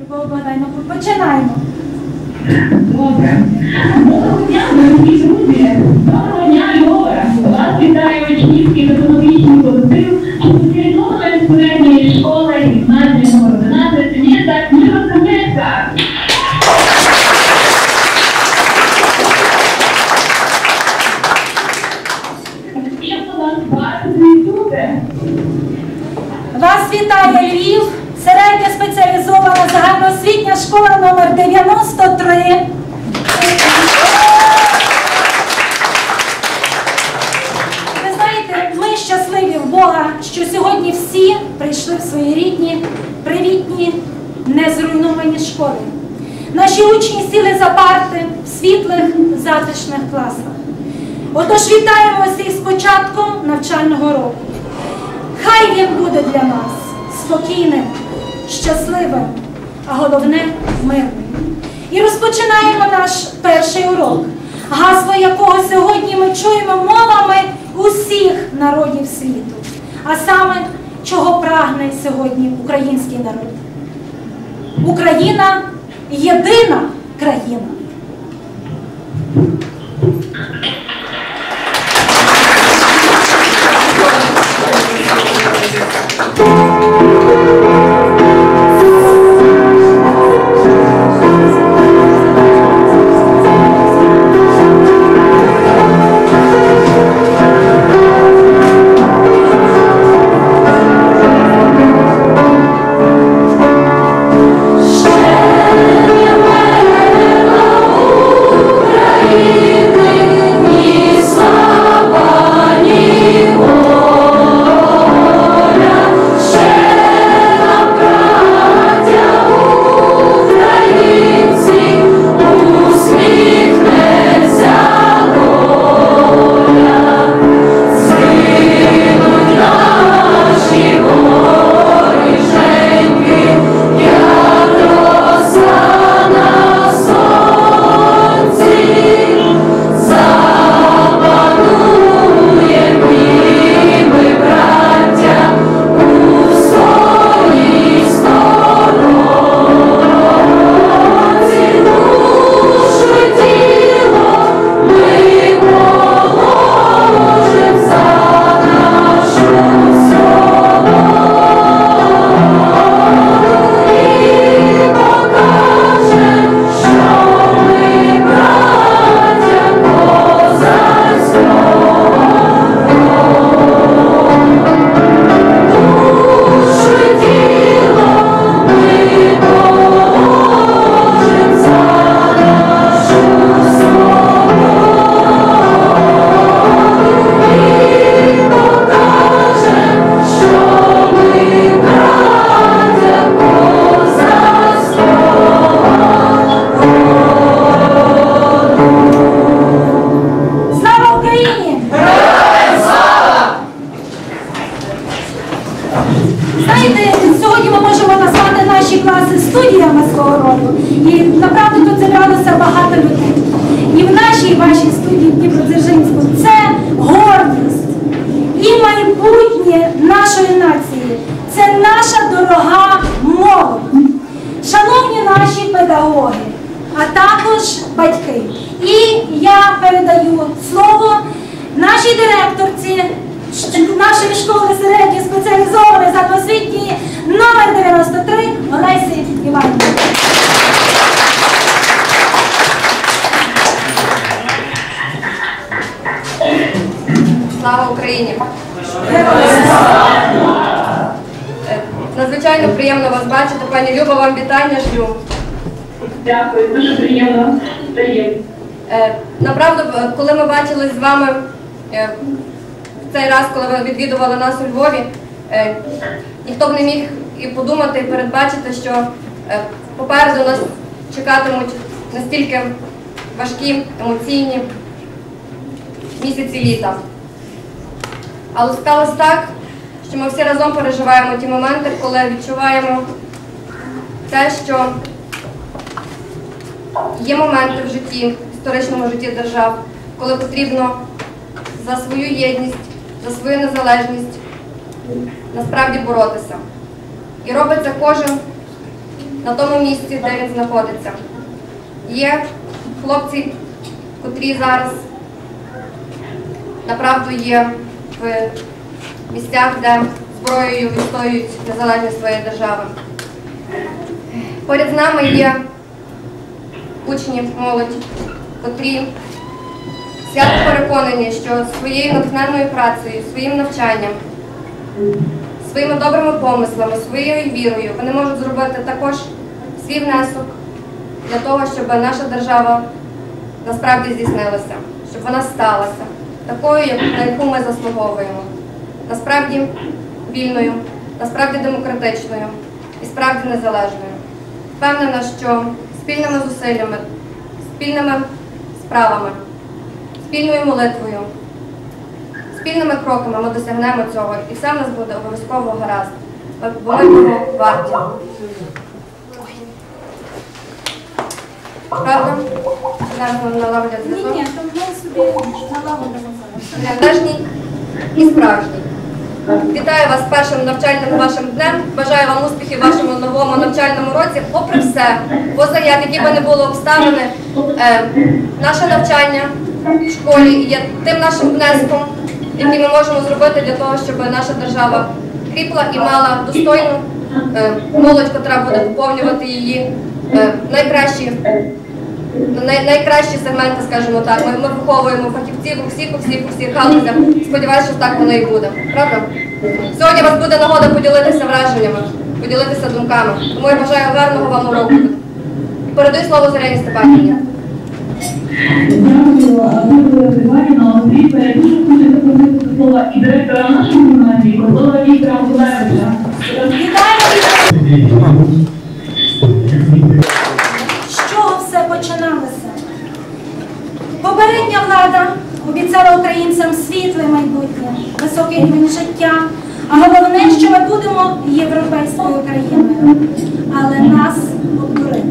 Любов Богданівна, починаємо. Добре. Доброго дня, дорогі друзі. Доброго дня, Львове. Вас вітає учнівський педагогічний колектив спеціалізованої середньої школи гімназії номер 11 міста Дніпропетровська. Приємно вас бачити і чути. Вас вітає Львів, середня спеціалізована загальноосвітня школа номер 93. Ви знаєте, ми щасливі в Бога, що сьогодні всі прийшли в свої рідні, привітні, незруйновані школи. Наші учні сіли за парти в світлих, затишних класах. Отож вітаємо всіх з початком навчального року. Хай він буде для нас спокійним, щасливим, а головне мирним. І розпочинаємо наш перший урок, гасло якого сьогодні ми чуємо мовами усіх народів світу, а саме чого прагне сьогодні український народ. Україна єдина країна. Дорога молодь. Шановні наші педагоги, а також батьки. І я передаю слово нашій директорці нашої школи середньої спеціалізованої загальноосвітньої номер 93 Олесі Іванівні. Слава Україні! Надзвичайно приємно вас бачити, пані Люба, вам вітання шлю. Дякую, дуже приємно. Приємно. Е, Направду, е, коли ми бачились з вами е, в цей раз, коли ви відвідували нас у Львові, ніхто б не міг і подумати, і передбачити, що попереду нас чекатимуть настільки важкі, емоційні місяці літа. Але сталося так, що ми всі разом переживаємо ті моменти, коли відчуваємо те, що Є моменти в житті, в історичному житті держав, коли потрібно за свою єдність, за свою незалежність насправді боротися. І робить це кожен на тому місці, де він знаходиться. Є хлопці, котрі зараз направду є в місцях, де зброєю відстоюють незалежність своєї держави. Поряд з нами є учні, молодь, котрі свято переконані, що своєю натхненною працею, своїм навчанням, своїми добрими помислами, своєю вірою вони можуть зробити також свій внесок для того, щоб наша держава насправді здійснилася, щоб вона сталася такою, на яку ми заслуговуємо. Насправді вільною, насправді демократичною і справді незалежною. Впевнена, що спільними зусиллями, спільними справами, спільною молитвою, спільними кроками ми досягнемо цього, і все в нас буде обов'язково гаразд. Бо ми того варті. Правда? Налагодять Ні, зв'язок. ні, то ми собі налагодимо зараз. І справжній. Вітаю вас першим навчальним вашим днем. Бажаю вам успіхів в вашому новому навчальному році. Попри все, поза як, які би не були обставини, е, наше навчання в школі є тим нашим внеском, який ми можемо зробити для того, щоб наша держава кріпла і мала достойну е, молодь, яка буде поповнювати її е, найкращі най, найкращі сегменти, скажімо так. Ми, ми виховуємо фахівців у всіх, у всіх, у всіх галузях. Сподіваюся, що так воно і буде. Правда? Сьогодні у вас буде нагода поділитися враженнями, поділитися думками. Тому я бажаю гарного вам уроку. І передаю слово Зоряні Степанівні. І директора нашої гімназії, Микола Віктора Миколаївича. Вітаємо! З чого все починалося? Попередня влада обіцяла українцям світле майбутнє, високий рівень життя, а головне, що ми будемо європейською країною. Але нас обдурили.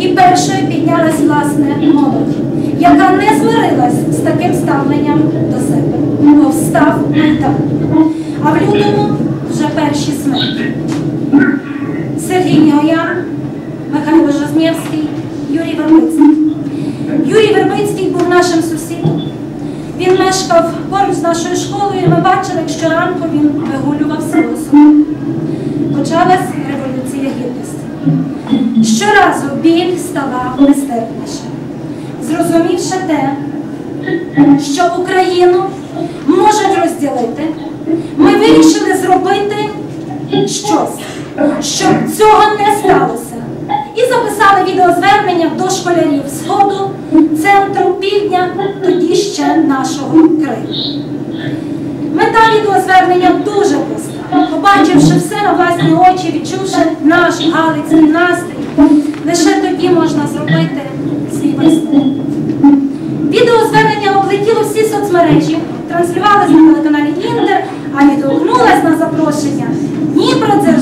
І першою піднялась власне молодь, яка не змирилась з таким ставленням до себе. Повстав майдан. А в лютому вже перші смерті. Сергій Нігоян, Михайло Жизнєвський, Юрій Вербицький. Нашим сусідом. Він мешкав поруч з нашою школою, і ми бачили, як щоранку він вигулював село собі. Почалась революція гідності. Щоразу біль ставав нестерпніше. Зрозумівши те, що Україну можуть розділити, ми вирішили зробити щось, щоб цього не сталося. І записали відеозвернення до школярів Сходу, центру півдня, тоді ще нашого Криму. Мета відеозвернення дуже проста. Побачивши все на власні очі, відчувши наш галицький настрій, лише тоді можна зробити свій висновок. Відеозвернення облетіло всі соцмережі, транслювалось на телеканалі Інтер, а відгукнулась на запрошення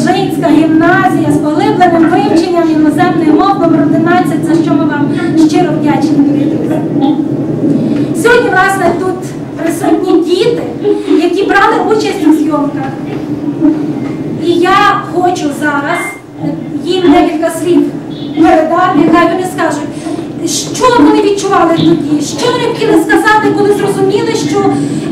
Дніпродзержинська гімназія з поглибленим вивченням іноземної мов номер 11, за що ми вам щиро вдячні, дорогі друзі. Сьогодні, власне, тут присутні діти, які брали участь у зйомках. І я хочу зараз їм декілька слів передати, нехай вони скажуть, що вони відчували тоді, що вони хотіли сказати, коли зрозуміли, що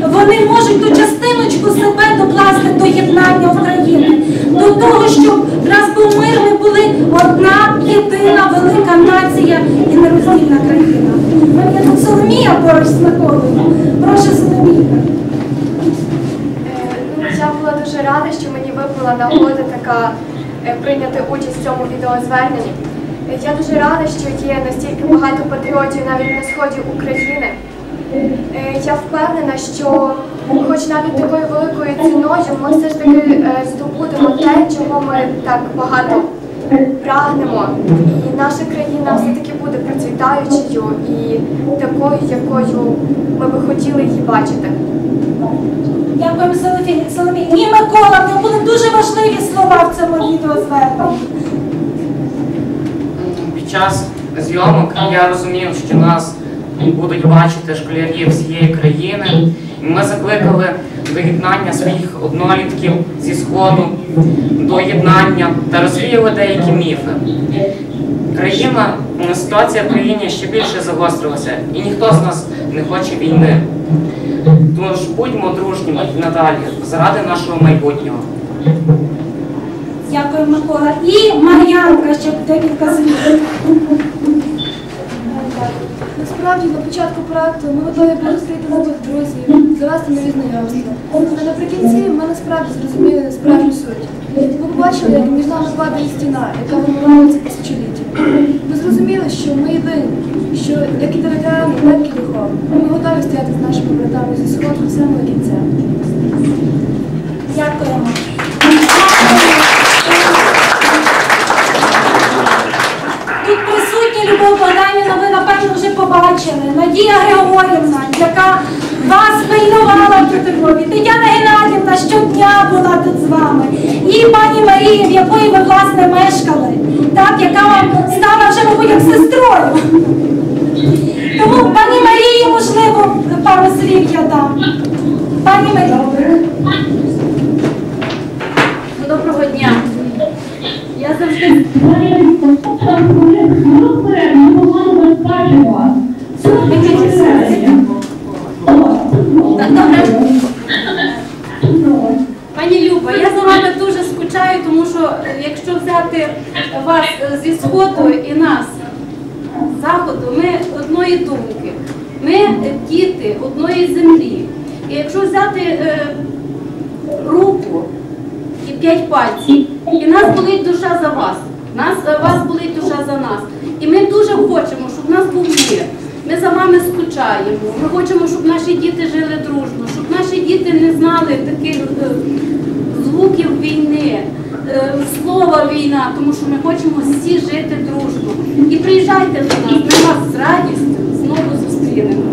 вони можуть ту частиночку себе докласти до єднання України, до того, щоб в нас був мир, ми були одна єдина велика нація і нероздільна країна. У тут Соломія поруч з Миколою. Прошу Соломійка. Е, Я була дуже рада, що мені випала нагода така е, прийняти участь в цьому відеозверненні. Я дуже рада, що є настільки багато патріотів навіть на сході України. Е, Я впевнена, що хоч навіть такою великою ціною ми все ж таки е, здобудемо те, чого ми так багато прагнемо. І наша країна все-таки буде процвітаючою і такою, якою ми би хотіли її бачити. Соломії. Соломії. Ні, Микола, в були дуже важливі слова в цьому відеозверненні. Час зйомок я розумів, що нас будуть бачити школярі всієї країни. Ми закликали до єднання своїх однолітків зі Сходу, до єднання та розвіяли деякі міфи. Країна, ситуація в країні ще більше загострилася, і ніхто з нас не хоче війни. Тож будьмо дружніми і надалі заради нашого майбутнього. Дякую, Микола. І Мар'янка ще декілька слів. Насправді на початку проекту ми готові зустріти нових друзів, завести нові знайомства. А наприкінці ми насправді зрозуміли справжню суть. Ми побачили, як між нами падає стіна, яка вимивається тисячоліття. Ми зрозуміли, що ми єдині, що як і територіально, так і духовно. Ми готові стояти з нашими братами зі сходу самого кінця. Львові. Тетяна Геннадівна щодня була тут з вами. І пані Марія, в якої ви власне мешкали, так, яка вам стала вже, мабуть, як сестрою. Тому пані Марії, можливо, пару слів я дам. Пані Марія. Доброго дня. Я завжди Так, Пані Люба, я за вами дуже скучаю, тому що е, якщо взяти вас е, зі сходу і нас з заходу, ми одної думки. Ми діти одної землі. І якщо взяти е, руку і п'ять пальців, і нас болить душа за вас, нас, е, вас болить душа за нас. І ми дуже хочемо, щоб в нас був мир. Ми за вами скучаємо. Ми хочемо, щоб наші діти жили дружно, щоб наші діти не знали таких е, звуків війни, е, слова війна, тому що ми хочемо всі жити дружно. І приїжджайте до нас, ми вас з радістю знову зустрінемо.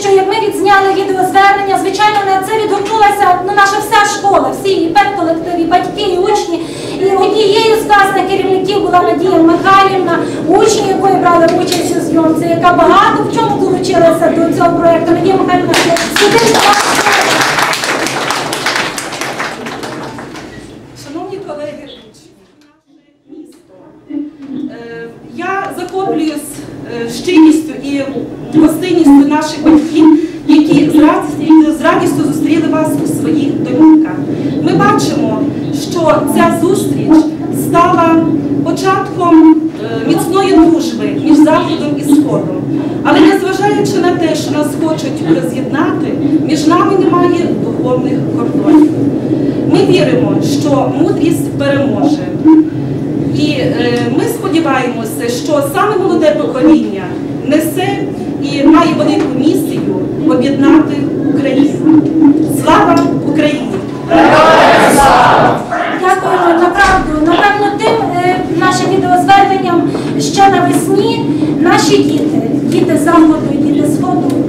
Що як ми відзняли відеозвернення, звичайно, на це відгукнулася ну, наша вся школа, всі і педколективі, батьки, і учні. І однією з класних керівників була Надія Михайлівна, учні, якої брали участь у зйомці, яка багато в чому долучилася до цього проєкту. Надія Михайлівна, сюди до вас. Шановні колеги, наше місто. Е, Я захоплююсь е, щирістю і гостинністю наших батьків, які з радістю, з радістю зустріли вас у своїх домівках. Ми бачимо, що ця зустріч стала початком е, міцної дружби між Заходом і Сходом. Але незважаючи на те, що хочуть роз'єднати, між нами немає духовних кордонів. Ми віримо, що мудрість переможе. І е, ми сподіваємося, що саме молоде покоління несе і має велику місію об'єднати Україну. Слава Україні! Дякуємо, направду. Напевно, тим е, нашим відеозверненням ще навесні наші діти, діти заходу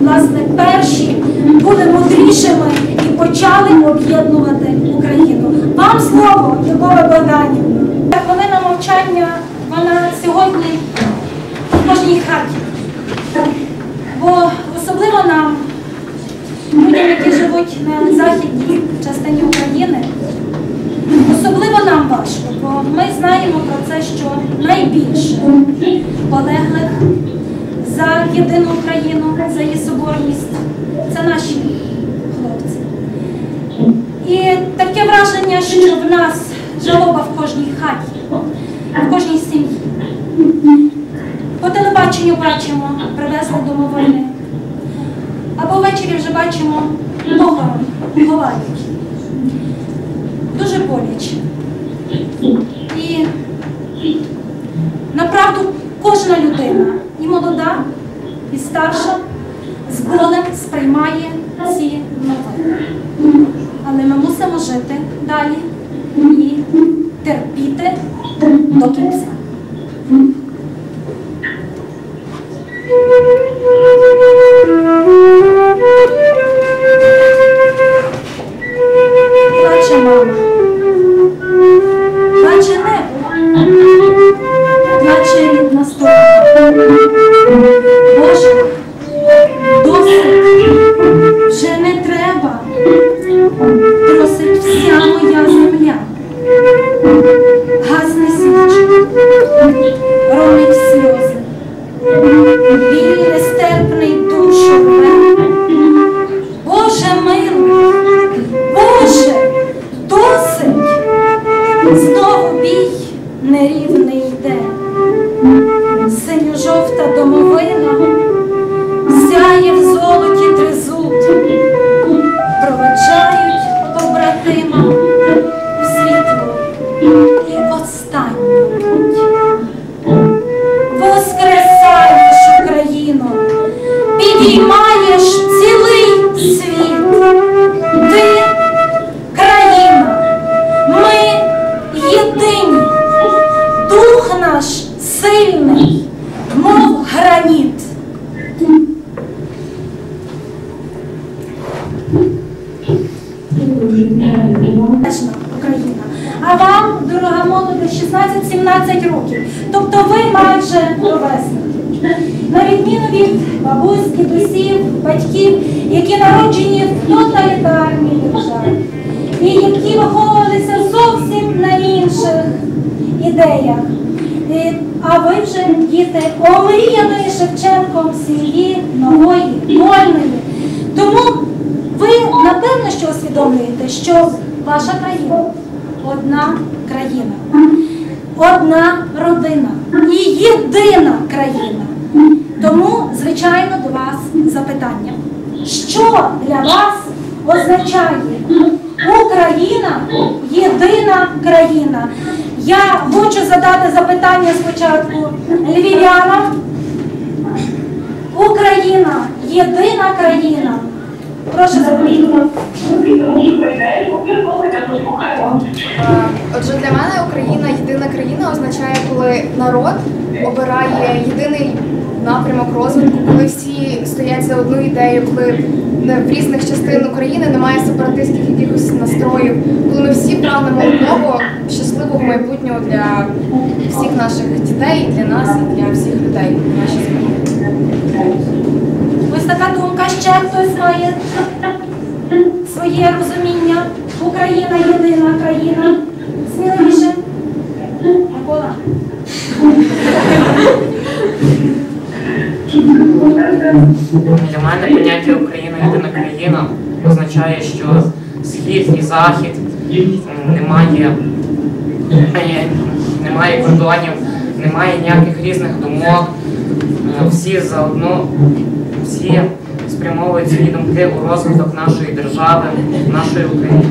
власне, перші були мудрішими і почали об'єднувати Україну. Вам слово, Любове Богданівна. Хвилина мовчання, вона сьогодні в кожній хаті. Бо особливо нам, людям, які живуть на західній частині України, Особливо нам важко, бо ми знаємо про це, що найбільше полеглих за єдину Україну, за її соборність це наші хлопці. І таке враження, що в нас жалоба в кожній хаті, в кожній сім'ї. По телебаченню бачимо, привезли домовини. Або ввечері вже бачимо похорон, ховають дуже боляче. І направду кожна людина, і молода, і старша, з болем сприймає ці новини. Але ми мусимо жити далі і терпіти до кінця. even А вам, дорога молоде, 16-17 років. Тобто ви майже ровесники. На відміну від бабусь, дідусів, батьків, які народжені в тоталітарній державі, і які виховувалися зовсім на інших ідеях. А ви вже діти омріяної Шевченком сім'ї нової, вольної. Тому ви напевно що усвідомлюєте, що ваша країна одна країна, одна родина і єдина країна. Тому, звичайно, до вас запитання. Що для вас означає Україна єдина країна? Я хочу задати запитання спочатку львів'янам. Україна єдина країна. Прошу запитати. Отже, для мене Україна єдина країна означає, коли народ обирає єдиний напрямок розвитку, коли всі стоять за одну ідею, коли в різних частин України немає сепаратистських якихось настроїв, коли ми всі прагнемо одного щасливого майбутнього для всіх наших дітей, для нас і для всіх людей в нашій країні. Така думка. Ще хтось має своє розуміння. Україна єдина країна. Сміливіше. Микола. Для мене поняття Україна єдина країна означає, що схід і захід немає, немає кордонів, немає ніяких різних думок. Всі заодно, всі спрямовують свої думки у розвиток нашої держави, нашої України.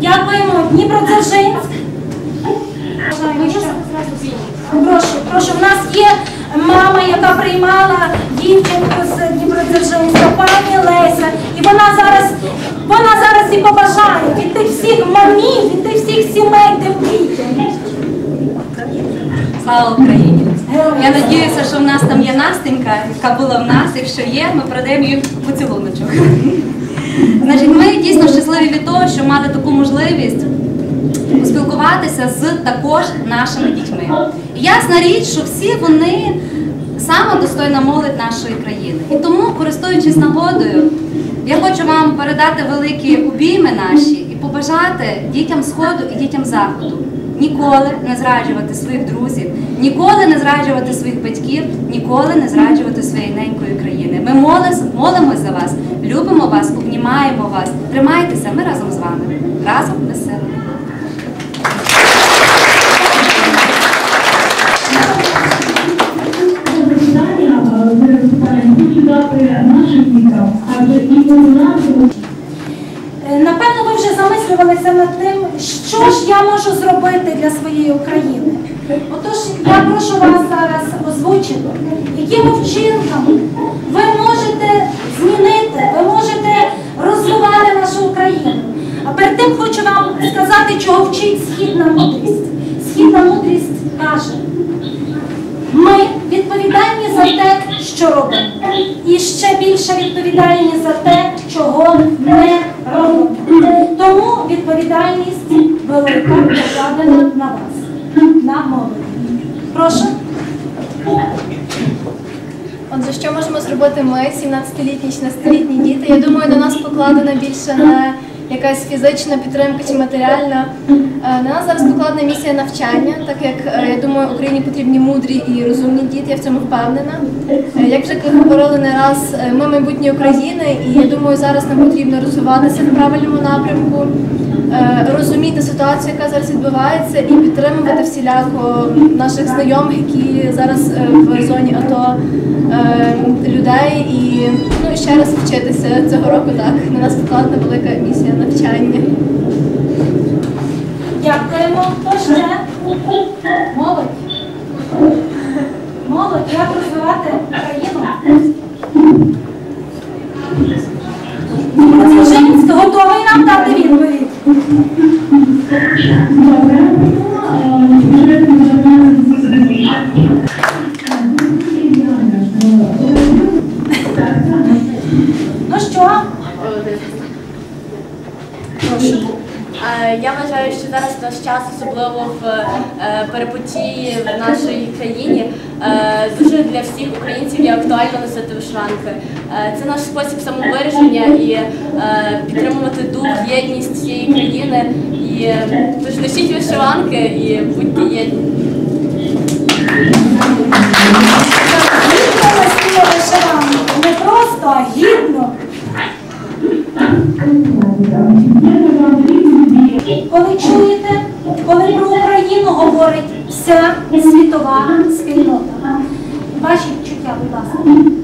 Дякуємо. Дніпродзержинськ. Прошу, прошу, в нас є мама, яка приймала дівчинку з Дніпродзержинська, пані Леся. І вона зараз, вона зараз і побажає від тих всіх мамів, від тих всіх сімей, де дітям. Слава Україні! Я надіюся, що в нас там є Настенька, яка була в нас. Якщо є, ми передаємо їй поцілуночок. Значить, ми дійсно щасливі від того, що мали таку можливість поспілкуватися з також нашими дітьми. І ясна річ, що всі вони саме достойна молодь нашої країни. І тому, користуючись нагодою, я хочу вам передати великі обійми наші і побажати дітям Сходу і дітям Заходу ніколи не зраджувати своїх друзів, ніколи не зраджувати своїх батьків, ніколи не зраджувати своєї ненької країни. Ми молимось, за вас, любимо вас, обнімаємо вас. Тримайтеся, ми разом з вами. Разом ми сила. Е, Напевно, ви вже замислювалися над тим, що ж я можу зробити для своєї України. Отож, я прошу вас зараз озвучити, якими вчинками ви можете змінити, ви можете розвивати нашу Україну. А перед тим хочу вам сказати, чого вчить східна мудрість. Східна мудрість каже. Ми відповідальні за те, що робимо. І ще більше відповідальні за те, чого не робимо. Тому відповідальність велика покладена на вас, на молодь. Прошу. Отже, що можемо зробити ми, 17-літні, 16-літні діти? Я думаю, на нас покладена більше не якась фізична підтримка чи матеріальна. Е, На нас зараз покладена місія навчання, так як е, я думаю, Україні потрібні мудрі і розумні діти, я в цьому впевнена. Е, Як вже говорили не раз, ми майбутнє України, і я думаю, зараз нам потрібно розвиватися в правильному напрямку. Е, розуміти ситуацію, яка зараз відбувається, і підтримувати всіляко наших знайомих, які зараз е, в зоні АТО е, людей. І ну, ще раз вчитися цього року. Так на нас покладена велика місія навчання. Дякуємо. Хто ще? Молодь. Молодь, як розвивати країну? Ну що? Е, Я вважаю, що зараз наш час, особливо в е, перепутті в нашій країні, е, дуже для всіх українців є актуально носити вишиванки. Це наш спосіб самовираження і підтримувати дух, єдність цієї країни. І е, тож носіть вишиванки і будьте єдні. Не просто, а гідно. Коли чуєте, коли про Україну говорить вся світова спільнота. Ваші відчуття, будь ласка.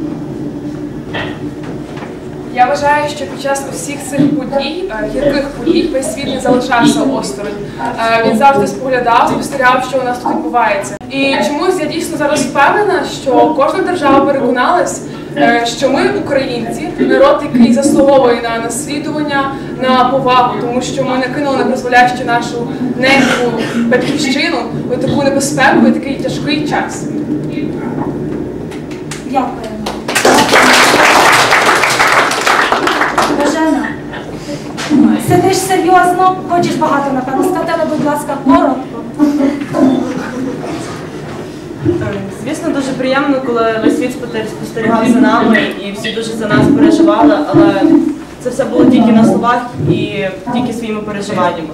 Я вважаю, що під час усіх цих подій, е, гірких подій, весь світ не залишався осторонь. Е, Він завжди споглядав, спостерігав, що у нас тут відбувається. І чомусь я дійсно зараз впевнена, що кожна держава переконалась, е, що ми, українці, народ, який заслуговує на наслідування, на повагу, тому що ми не кинули на призволяще нашу неньку батьківщину у таку небезпеку і такий тяжкий час. Дякуємо. Сидиш серйозно, хочеш багато напевно сказати, але, будь ласка, коротко. Звісно, дуже приємно, коли весь світ спостерігав за нами і всі дуже за нас переживали, але це все було тільки на словах і тільки своїми переживаннями.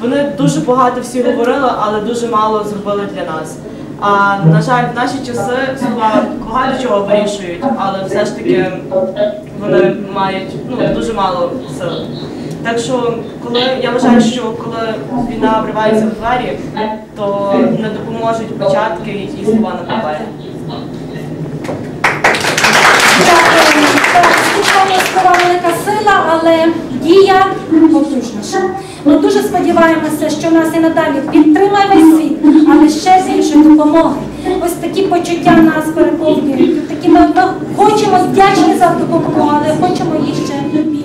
Вони дуже багато всі говорили, але дуже мало зробили для нас. А на жаль, в наші часи слова багато чого вирішують, але все ж таки вони мають ну, дуже мало сили. Так що, коли я вважаю, що коли війна вривається в двері, то не допоможуть початки і слова на папері. Слова велика сила, але дія потужніша. Ми дуже сподіваємося, що нас і надалі підтримає весь світ, але ще більше допомоги. Ось такі почуття нас переповнюють. Такі ми, хочемо вдячні за допомогу, але хочемо її ще більше.